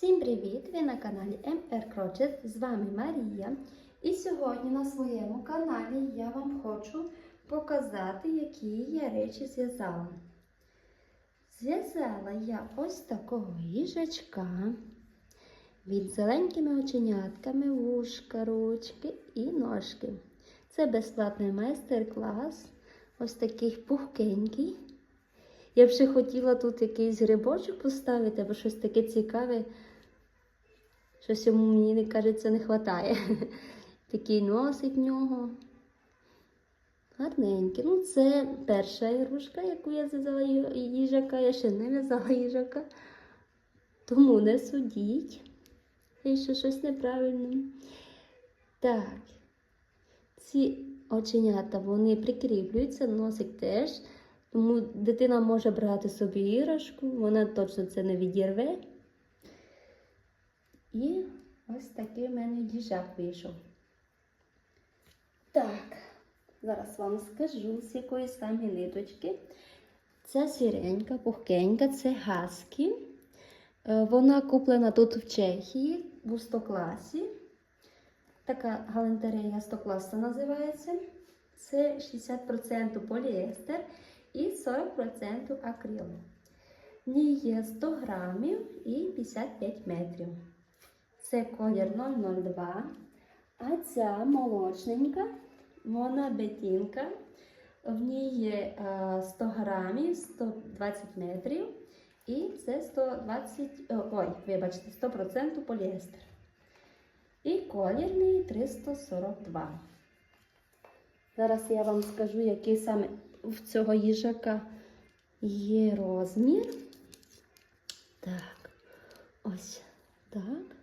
Всім привіт! Ви на каналі MR Crochet. З вами Марія. І сьогодні на своєму каналі я вам хочу показати, які я речі зв'язала. Зв'язала я ось такого їжачка від зеленькими оченятками, вушка, ручки і ножки. Це безплатний майстер-клас. Ось такий пухкенький. Я б ще хотіла тут якийсь грибочок поставити, або щось таке цікаве. Щось йому мені кажеться не вистачає. Такий носик в нього. Гарненький. Ну, це перша ігрушка, яку я зв'язала їжака. Я ще не в'язала їжака. Тому не судіть. Якщо щось неправильно. Так. Ці оченята вони прикріплюються, носик теж. Тому дитина може брати собі іграшку, вона точно це не відірве. І ось такий в мене їжак вийшов. Так, зараз вам скажу, з якої саме ниточки. Ця сіренька, пухкенька, це гаски. Е, Вона куплена тут в Чехії, в стокласі. Така галантерея стокласа називається. Це 60% поліестер і 40% акрил. В ній є 100 грамів і 55 метрів. Це колір 002. А ця молочненька, вона бетінка. В ній є е, 100 грамів, 120 метрів. І це 120, ой, вибачте, 100% поліестер. І колірний 342. Зараз я вам скажу, який саме в цього їжака є розмір. Так, ось так.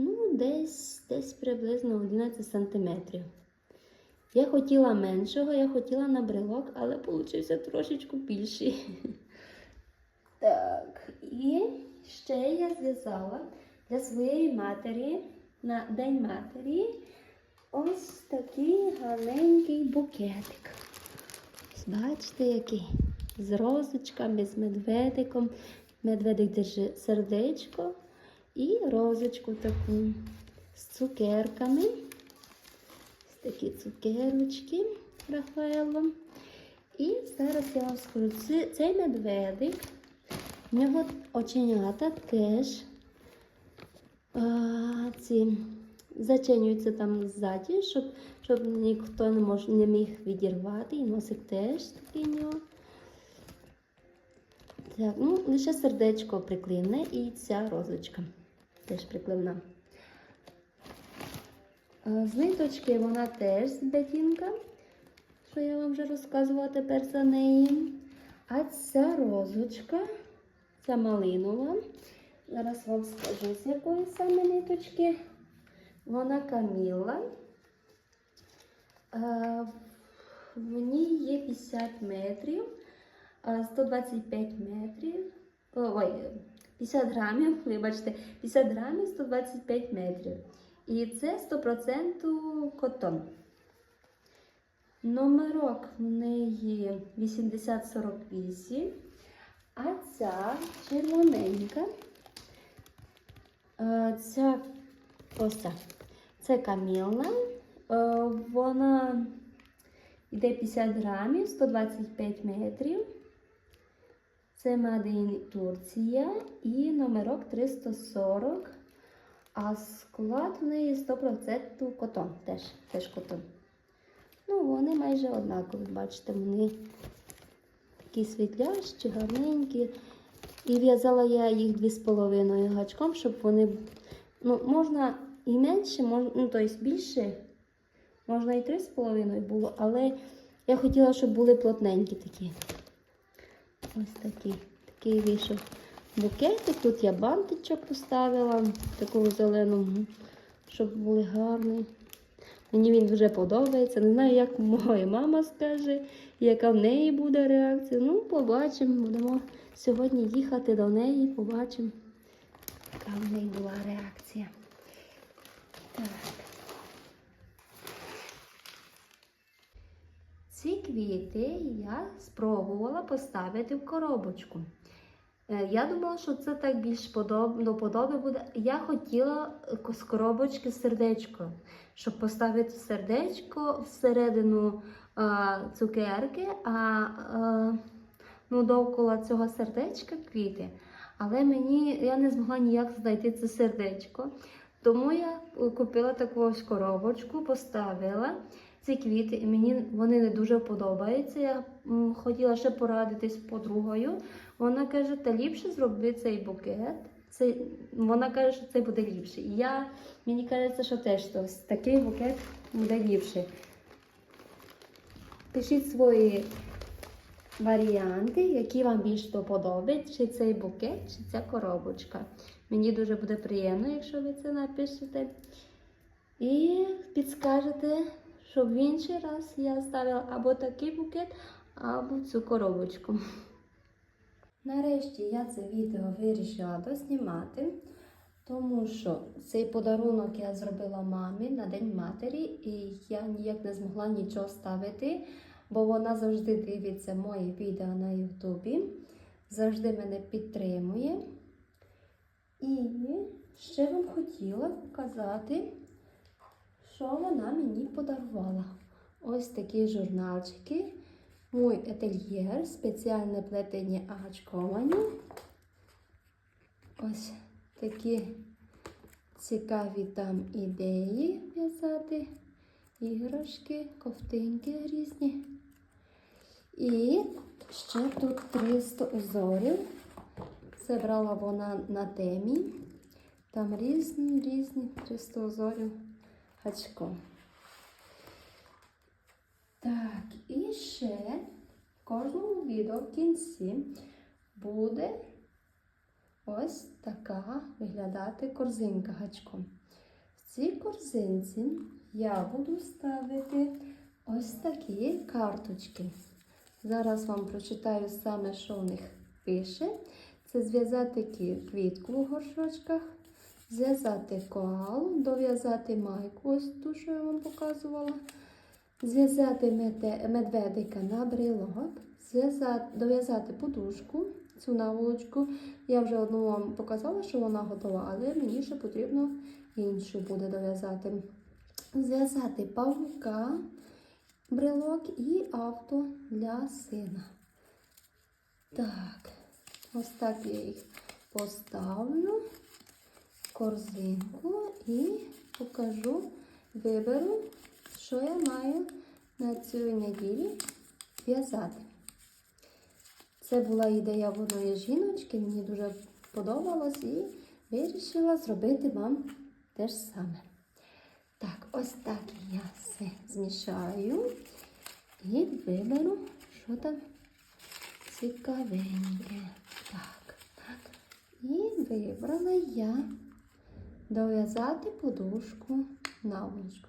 Ну, десь, десь приблизно 11 сантиметрів. Я хотіла меншого, я хотіла на брелок, але вийшов трошечку більший. Так, і ще я зв'язала для своєї матері на День матері ось такий гарненький букетик. Ось Бачите, який? З розочками, з медведиком. Медведик держить сердечко і розочку таку з цукерками. Ось такі цукерочки Рафаелом. І зараз я вам скажу, це- цей медведик, в нього оченята теж а, ці зачинюються там ззаді, щоб, щоб ніхто не, мож, не міг відірвати. І носик теж такий нього. Так, ну, лише сердечко приклеєне і ця розочка теж приклеєна. А, З ниточки вона теж з бетінка, що я вам вже розказувала тепер за неї. А ця розочка, ця малинова. Зараз вам скажу, з якої саме ниточки. Вона каміла. Е, В ній є 50 метрів, 125 метрів. Ой, 50 грамів, вибачте, 50 грамів 125 метрів. І це 100% котон. Номерок в неї 8048, а ця червоненька. Е, Ця ось. Це камілна. Е, Вона йде 50 грамів, 125 метрів. Це Мадин Турція і номерок 340. А склад в неї 100% котон. Теж, теж котон. Ну, вони майже однакові, бачите, вони такі світлящі, гарненькі. І в'язала я їх дві з половиною гачком, щоб вони. Ну, можна і менше, можна, ну, тобто більше. Можна і три з половиною було, але я хотіла, щоб були плотненькі такі. Ось такі. Такий вийшов букетик. Тут я бантичок поставила, такого зеленого, щоб були гарні. Мені він дуже подобається. Не знаю, як моя мама скаже, яка в неї буде реакція. Ну, побачимо. Будемо сьогодні їхати до неї, побачимо, яка в неї була реакція. Так. Ці квіти я спробувала поставити в коробочку. Е, Я думала, що це так більш до подоби буде. Я хотіла е, з коробочки сердечко, щоб поставити сердечко всередину а, цукерки, а, а ну, довкола цього сердечка квіти. Але мені я не змогла ніяк знайти це сердечко. Тому я е, купила таку ось коробочку, поставила ці квіти, і мені вони не дуже подобаються. Я хотіла ще порадитись з подругою. Вона каже, та ліпше зроби цей букет. Це, вона каже, що це буде ліпше. І я, мені кажеться, що теж ось такий букет буде ліпший. Пишіть свої варіанти, які вам більш до подоби, чи цей букет, чи ця коробочка. Мені дуже буде приємно, якщо ви це напишете. І підскажете, щоб в інший раз я ставила або такий букет, або цю коробочку. Нарешті я це відео вирішила доснімати, тому що цей подарунок я зробила мамі на День матері, і я ніяк не змогла нічого ставити, бо вона завжди дивиться мої відео на Ютубі, завжди мене підтримує. І ще вам хотіла показати, що вона мені подарувала. Ось такі журнальчики. Мой ательєр, спеціальне плетення агачковані. Ось такі цікаві там ідеї в'язати, іграшки, ковтинки різні. І ще тут 300 узорів. Це брала вона на темі. Там різні різні 300 узорів гачком. Так, і ще в кожному відео в кінці буде ось така виглядати корзинка гачком. В цій корзинці я буду ставити ось такі карточки. Зараз вам прочитаю саме, що в них пише. Це зв'язати квітку в горшочках, зв'язати коалу, дов'язати майку, ось ту, що я вам показувала. Зв'язати медведика на брелок, дов'язати подушку, цю наволочку. Я вже одну вам показала, що вона готова, але мені ще потрібно іншу буде дов'язати. Зв'язати павука, брелок і авто для сина. Так, ось так я їх поставлю корзинку і покажу, виберу що я маю на цю неділю в'язати. Це була ідея в одної жіночки, мені дуже подобалось і вирішила зробити вам те ж саме. Так, ось так я все змішаю і виберу, що там цікавеньке. Так, так. І вибрала я дов'язати подушку наволочку.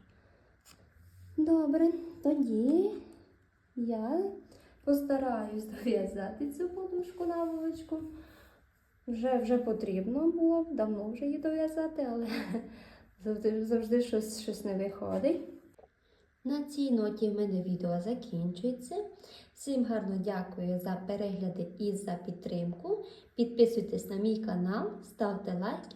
Добре, тоді я постараюсь дов'язати цю подушку наволочку. Вже вже потрібно було, давно вже її дов'язати, але завжди, завжди щось, щось не виходить. На цій ноті в мене відео закінчується. Всім гарно дякую за перегляди і за підтримку. Підписуйтесь на мій канал, ставте лайки